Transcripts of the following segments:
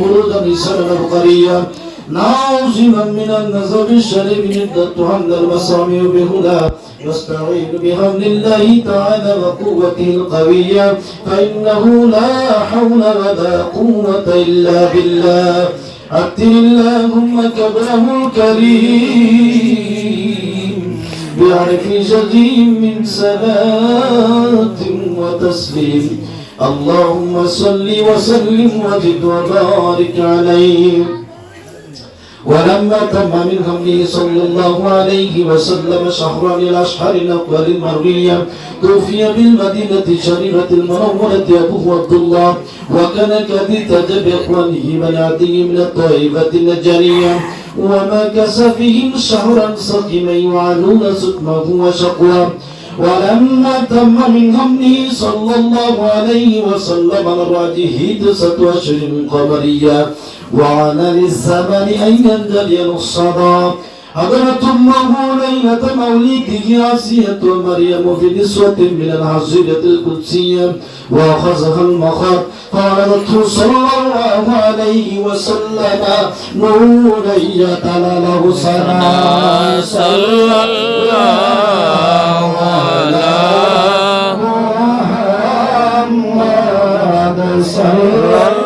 خروجا نساء القرية. ناظما من النظر الشريف ندت عند المصامع بهدى. يستعين بحول الله تعالى وقوته القوية. فإنه لا حول ولا قوة إلا بالله. أكتر اللهم كبره الكريم. بعرف جدي من صلاة وتسليم. اللهم صل وسلم وزد وبارك عليه. ولما تم من همه صلى الله عليه وسلم شهران الأشهر الأقوال المروية توفي بالمدينة الشريفة المنورة أبوه عبد الله وكان قد تجب إخوانه عدي من الطائفة النجارية ومكث فيهم شهرا سقما يعانون سقمه وشقواه ولما تم من همه صلى الله عليه وسلم على راجه تسعة أشهر قمرية وعلى للزمن أن ينجلي الصدى حضرت أمه ليلة مولده آسية مريم في نسوة من العزيرة القدسية. وأخذها المخاض. قالت صلى الله عليه وسلم نورية له سلام صلى الله sallallahu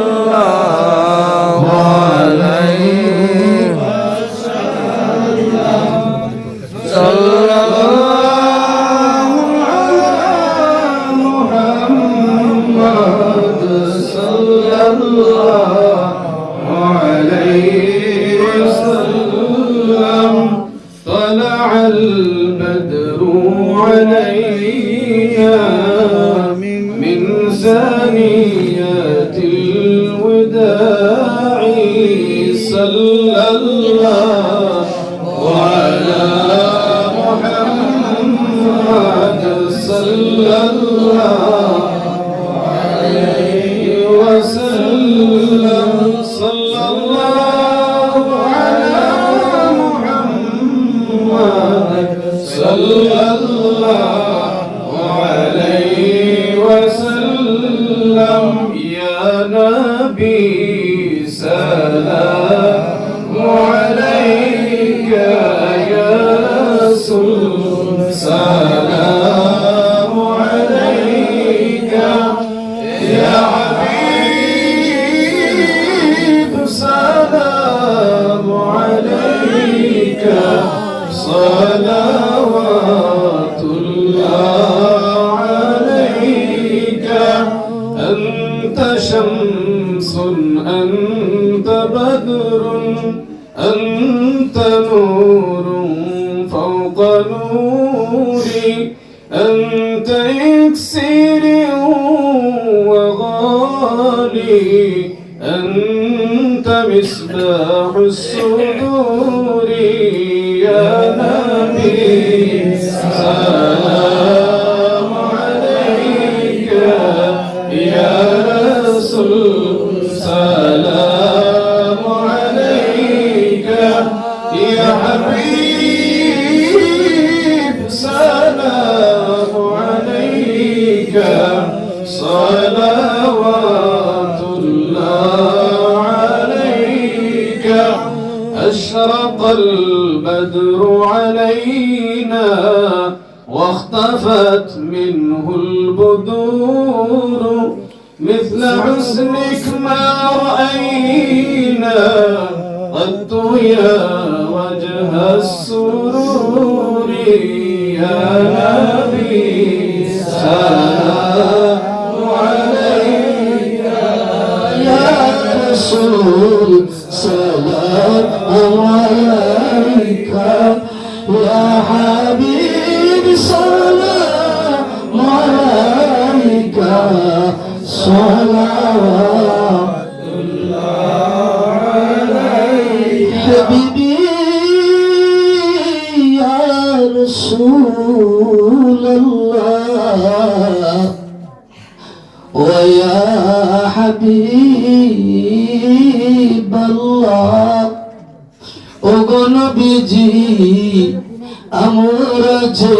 صلوات الله عليك. أنت شمس أنت بدر أنت نور فوق نوري أنت إكسيري وغالي أنت مصباح الصدور يا نبي. صلوات الله عليك. أشرق البدر علينا واختفت منه البدور. مثل حسنك ما رأينا. قد يا وجه السرور يا نبي سلام. عليك يا رسول سلام عليك يا حبيب سلام عليك صلوات الله عليك يا رسول الله. ويا حبيب الله ওগো নবীজি আমরা যে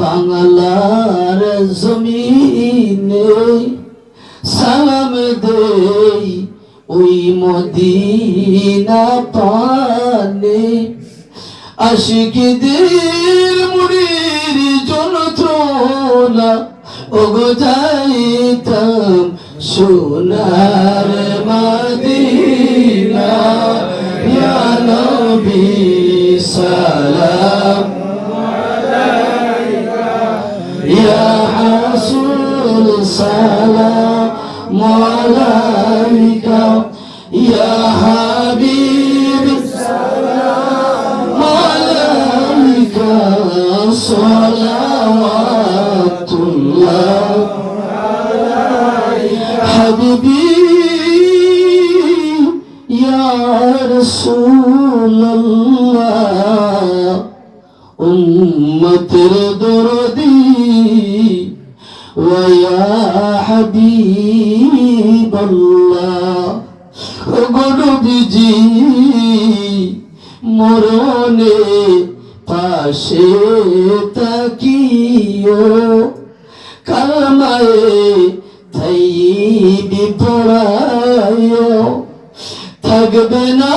বাংলার জমিনে সালাম দেই ওই মদিনা পানে আশিকদের মুড়ির যন্ত্রণা ওগো যাইতাম সোনার মাদিনা, ইয়া নবী সালাম। ইয়া হাসুল সালাম আলাইকা ইয়া হাবিব সালাম আলাইকা ويا حبيب الله গরবিজি মরণে পাশে তাকিও কালমায়ে থাই বিপড়ায় থাকবে না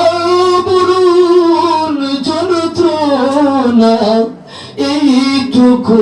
বরুণ যন্ত্রণা এইটুকু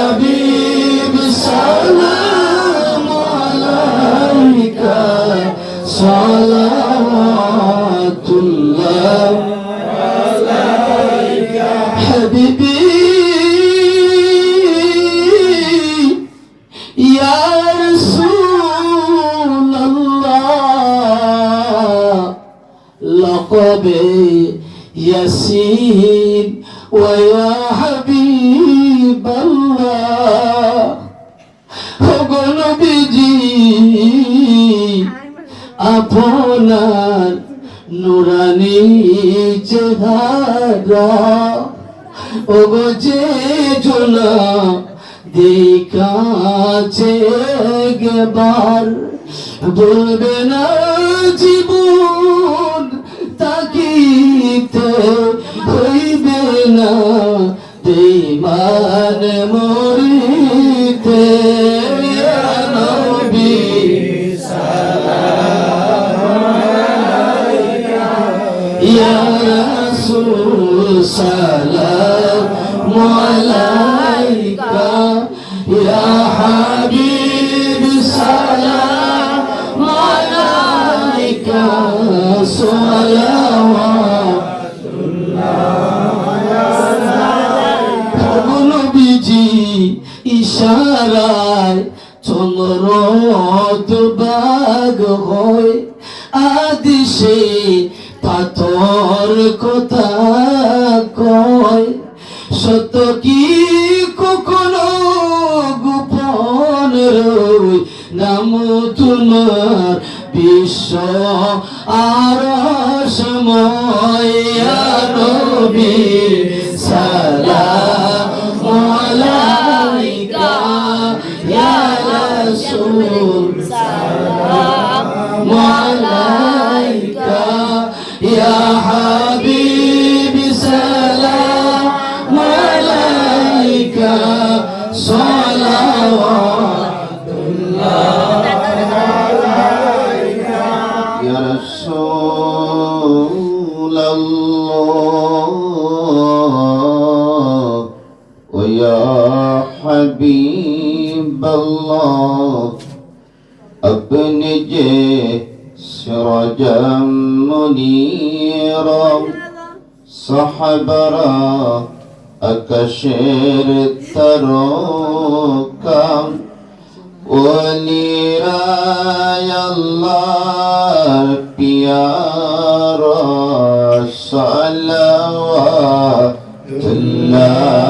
حبيبي يا رسول الله لقب ياسين ويا حبيب الله وقل بجي আপনার নুরানি চেহারা ও যে ঝোলা দেখা যে গেবার বলবে না জীবন তাকে رسول سلام عليك يا حبيب سلام عليك صلوات নবীজি ইশারায় চন্দ্র বাগ হয় আদিশে পাথর কথা কয়, সত্য কি কখনো গোপন রই? নাম তোমার বিশ্ব আর সময় নবী সালাম আলাইকা ইয়া রাসূল আলাইকা حبيبي سلام عليك. صلوات الله عليك. يا رسول الله. ويا حبيب الله. أبن जे سرجا منيرا. صحبرا أكشر التروكم ونراي الله بيارا صلوات الله.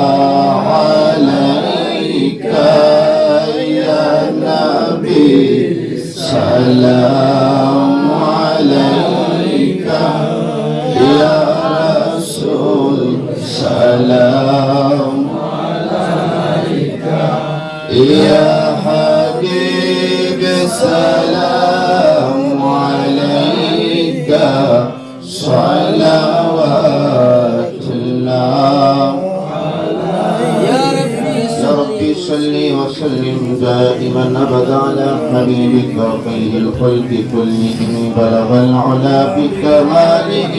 صل وسلم دائما ابدا على حبيبك خير الخلق كلهم. بلغ العلا بكماله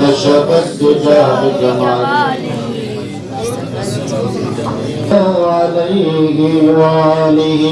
كشف الدجى بجماله. عليه وآله.